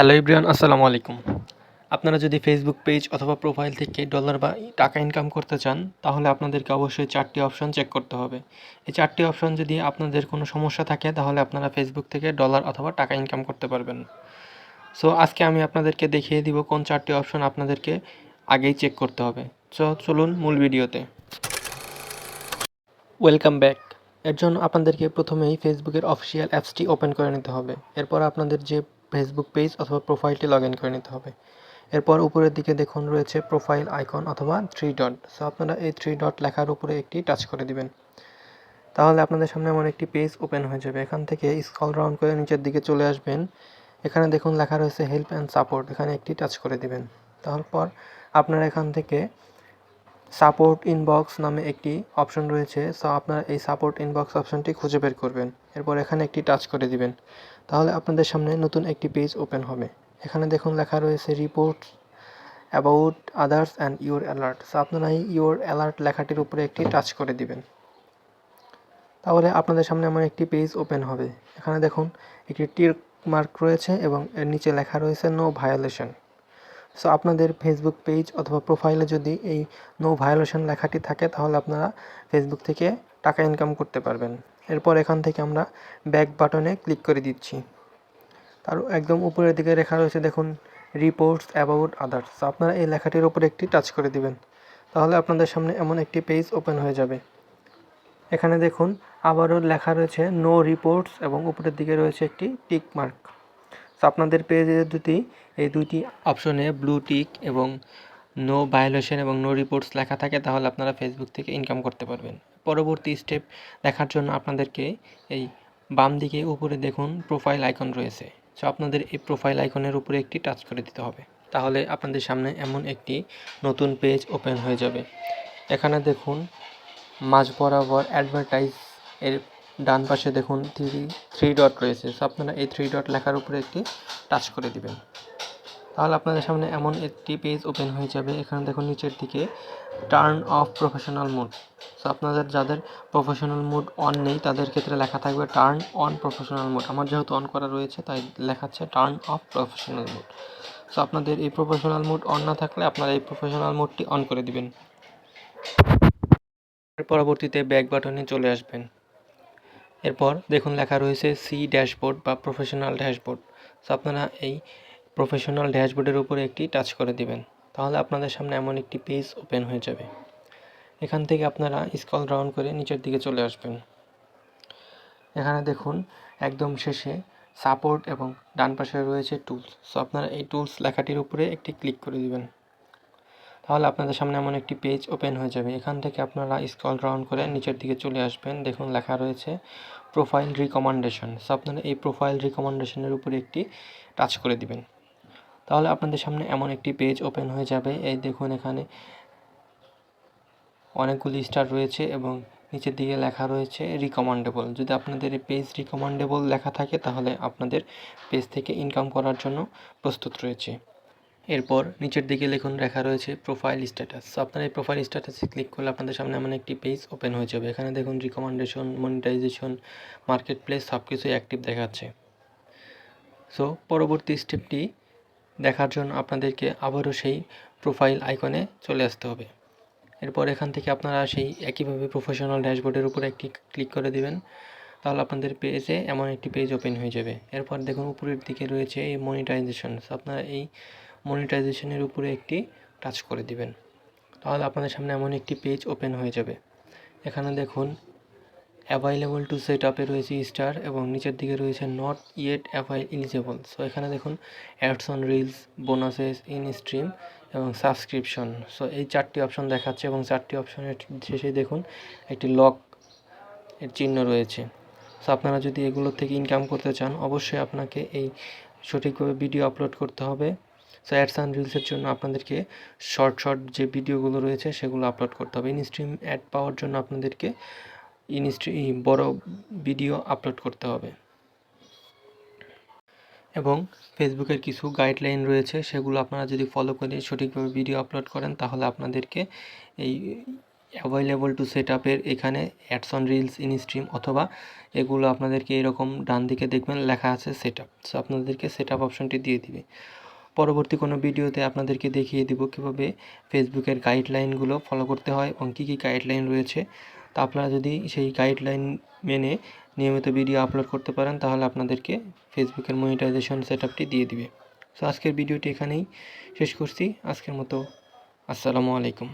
Hello ইব্রিয়ান, আসসালামু আলাইকুম। আপনারা যদি ফেসবুক পেজ অথবা প্রোফাইল থেকে ডলার বা টাকা ইনকাম করতে চান, তাহলে আপনাদেরকে অবশ্যই চারটি অপশন চেক করতে হবে। এই চারটি অপশন যদি আপনাদের কোনো সমস্যা থাকে, তাহলে আপনারা ফেসবুক থেকে ডলার অথবা টাকা ইনকাম করতে পারবেন। সো আজকে আমি আপনাদেরকে দেখিয়ে দিব কোন চারটি অপশন আপনাদেরকে আগেই চেক করতে হবে। সো চলুন মূল ভিডিওতে। ওয়েলকাম ব্যাক এর জন্য আপনাদেরকে প্রথমেই ফেসবুকের অফিসিয়াল অ্যাপসটি ওপেন করে নিতে হবে। এরপর আপনাদের যে ফেসবুক পেজ অথবা প্রোফাইলটি লগ ইন করে নিতে হবে। এরপর উপরের দিকে দেখুন রয়েছে প্রোফাইল আইকন অথবা থ্রি ডট সো আপনারা এই থ্রি ডট লেখার উপরে একটি টাচ করে দিবেন। তাহলে আপনাদের সামনে এমন একটি পেজ ওপেন হয়ে যাবে। এখান থেকে স্ক্রল ডাউন করে নিচের দিকে চলে আসবেন। এখানে দেখুন লেখা রয়েছে হেল্প অ্যান্ড সাপোর্ট এখানে একটি টাচ করে দিবেন। তারপর আপনারা এখান থেকে সাপোর্ট ইনবক্স নামে একটি অপশন রয়েছে। সো আপনার এই সাপোর্ট ইনবক্স অপশনটি খুঁজে বের করবেন। এরপর এখানে একটি টাচ করে দিবেন। তাহলে আপনাদের সামনে নতুন একটি পেজ ওপেন হবে। এখানে দেখুন লেখা রয়েছে report about others and your alert so আপনারা এই ইউর অ্যালার্ট লেখাটির উপরে একটি টাচ করে দিবেন। তাহলে আপনাদের সামনে এমন একটি পেজ ওপেন হবে। এখানে দেখুন, একটি টিক মার্ক রয়েছে এবং এর নিচে লেখা রয়েছে নো ভায়োলেশন সো আপনাদের ফেসবুক পেজ অথবা প্রোফাইলে যদি এই নো ভায়োলেশন লেখাটি থাকে, তাহলে আপনারা ফেসবুক থেকে টাকা ইনকাম করতে পারবেন। এরপর এখান থেকে আমরা ব্যাক বাটনে ক্লিক করে দিচ্ছি। তার একদম উপরের দিকে লেখা রয়েছে, দেখুন রিপোর্টস অ্যাবাউট আদার্স আপনারা এই লেখাটির উপরে একটি টাচ করে দিবেন। তাহলে আপনাদের সামনে এমন একটি পেজ ওপেন হয়ে যাবে। এখানে দেখুন, আবারও লেখা রয়েছে নো রিপোর্টস এবং উপরের দিকে রয়েছে একটি টিক মার্ক সো আপনাদের পেজে যদি এই দুইটি অপশনে ব্লু টিক এবং নো ভায়োলেশন এবং নো রিপোর্টস লেখা থাকে, তাহলে আপনারা ফেসবুক থেকে ইনকাম করতে পারবেন। পরবর্তী স্টেপ দেখার জন্য আপনাদেরকে এই বাম দিকে উপরে দেখুন প্রোফাইল আইকন রয়েছে। সো আপনাদের এই প্রোফাইল আইকনের উপরে একটি টাচ করে দিতে হবে। তাহলে আপনাদের সামনে এমন একটি নতুন পেজ ওপেন হয়ে যাবে। এখানে দেখুন মাঝ বরাবর অ্যাডভার্টাইজ এর ডান পাশে দেখুন থ্রি থ্রি ডট রয়েছে। সো আপনারা এই থ্রি ডট লেখার উপরে একটি টাচ করে দিবেন। তাহলে আপনাদের সামনে এমন একটি পেজ ওপেন হয়ে যাবে। এখানে দেখুন নিচের দিকে, turn off professional mode. So আপনাদের যাদের প্রফেশনাল মুড অন নেই, তাদের ক্ষেত্রে লেখা থাকবে টার্ন অন প্রফেশনাল মুড। আমার যেহেতু অন করা রয়েছে, তাই লেখাচ্ছে turn off professional mode. So আপনাদের এই প্রফেশনাল মুড অন না থাকলে আপনারা এই প্রফেশনাল মুডটি অন করে দিবেন। পরবর্তীতে ব্যাক বাটনে চলে আসবেন। এরপর দেখুন লেখা রয়েছে সি ড্যাশবোর্ড বা প্রফেশনাল ড্যাশবোর্ড। সো আপনারা এই প্রফেশনাল ড্যাশবোর্ডের উপরে একটি টাচ করে দিবেন। তাহলে আপনাদের সামনে এমন একটি পেজ ওপেন হয়ে যাবে। এখান থেকে আপনারা স্কল ডাউন করে নিচের দিকে চলে আসবেন। এখানে দেখুন একদম শেষে সাপোর্ট এবং ডান পাশে রয়েছে টুলস। সো আপনারা এই টুলস লেখাটির উপরে একটি ক্লিক করে দিবেন। তাহলে আপনাদের সামনে এমন একটি পেজ ওপেন হয়ে যাবে। এখান থেকে আপনারা স্ক্রল ডাউন করে নিচের দিকে চলে আসবেন। দেখুন, লেখা রয়েছে প্রোফাইল রিকমেন্ডেশন সো আপনারা এই প্রোফাইল রিকমেন্ডেশনের উপরে একটি টাচ করে দিবেন। তাহলে আপনাদের সামনে এমন একটি পেজ ওপেন হয়ে যাবে। এই দেখুন, এখানে অনেকগুলি স্টার রয়েছে এবং নিচের দিকে লেখা রয়েছে রিকমেন্ডেবল যদি আপনাদের পেজ রিকমেন্ডেবল লেখা থাকে, তাহলে আপনাদের পেজ থেকে ইনকাম করার জন্য প্রস্তুত রয়েছে। এরপর নিচের দিকে লিখুন লেখা রয়েছে প্রোফাইল স্ট্যাটাস আপনার এই প্রোফাইল স্ট্যাটাসে ক্লিক করলে আপনাদের সামনে এমন একটি পেজ ওপেন হয়ে যাবে। এখানে দেখুন রিকমেন্ডেশন মনিটাইজেশন মার্কেট প্লেস সব কিছুই অ্যাক্টিভ দেখাচ্ছে। সো পরবর্তী স্টেপটি দেখার জন্য আপনাদেরকে আবারও সেই প্রোফাইল আইকনে চলে আসতে হবে। এরপর এখান থেকে আপনারা সেই একইভাবে প্রফেশনাল ড্যাশবোর্ডের উপরে একটি ক্লিক করে দিবেন। তাহলে আপনাদের পেজে এমন একটি পেজ ওপেন হয়ে যাবে। এরপর দেখুন উপরের দিকে রয়েছে এই মনিটাইজেশন আপনারা এই মনিটাইজেশনের উপরে একটি টাচ করে দিবেন। তাহলে আপনাদের সামনে এমন একটি পেজ ওপেন হয়ে যাবে। এখানে দেখুন অ্যাভাইলেবল টু সেট আপে রয়েছে স্টার এবং নিচের দিকে রয়েছে not yet avail eligible so এখানে দেখুন ads on reels bonuses in stream এবং সাবস্ক্রিপশন সো এই চারটি অপশন দেখাচ্ছে এবং চারটি অপশনের শেষে দেখুন, একটি লক এর চিহ্ন রয়েছে। সো আপনারা যদি এগুলোর থেকে ইনকাম করতে চান, অবশ্যই আপনাকে এই সঠিকভাবে ভিডিও আপলোড করতে হবে। সো অ্যাডস অ্যান্ড রিলসের জন্য আপনাদেরকে শর্ট শর্ট যে ভিডিওগুলো রয়েছে, সেগুলো আপলোড করতে হবে। ইনস্ট্রিম অ্যাড পাওয়ার জন্য আপনাদেরকে ইনস্ট্রি বড় ভিডিও আপলোড করতে হবে। এবং ফেসবুকের কিছু গাইডলাইন রয়েছে, সেগুলো আপনারা যদি ফলো করে সঠিকভাবে ভিডিও আপলোড করেন, তাহলে আপনাদেরকে এই অ্যাভেলেবল টু সেট আপের এখানে ads on reels in stream অথবা এগুলো আপনাদেরকে এরকম ডান দিকে দেখবেন, লেখা আছে সেট আপ সো আপনাদেরকে সেট আপ অপশনটি দিয়ে দিবে। পরবর্তী কোনো ভিডিওতে আপনাদেরকে দেখিয়ে দিব কীভাবে ফেসবুকের গাইডলাইনগুলো ফলো করতে হয় এবং কী কী গাইডলাইন রয়েছে। তা আপনারা যদি সেই গাইডলাইন মেনে নিয়মিত ভিডিও আপলোড করতে পারেন, তাহলে আপনাদেরকে ফেসবুকের মনিটাইজেশন সেট দিয়ে দিবে। সো আজকের ভিডিওটি এখানেই শেষ করছি। আজকের মতো আসসালামু আলাইকুম।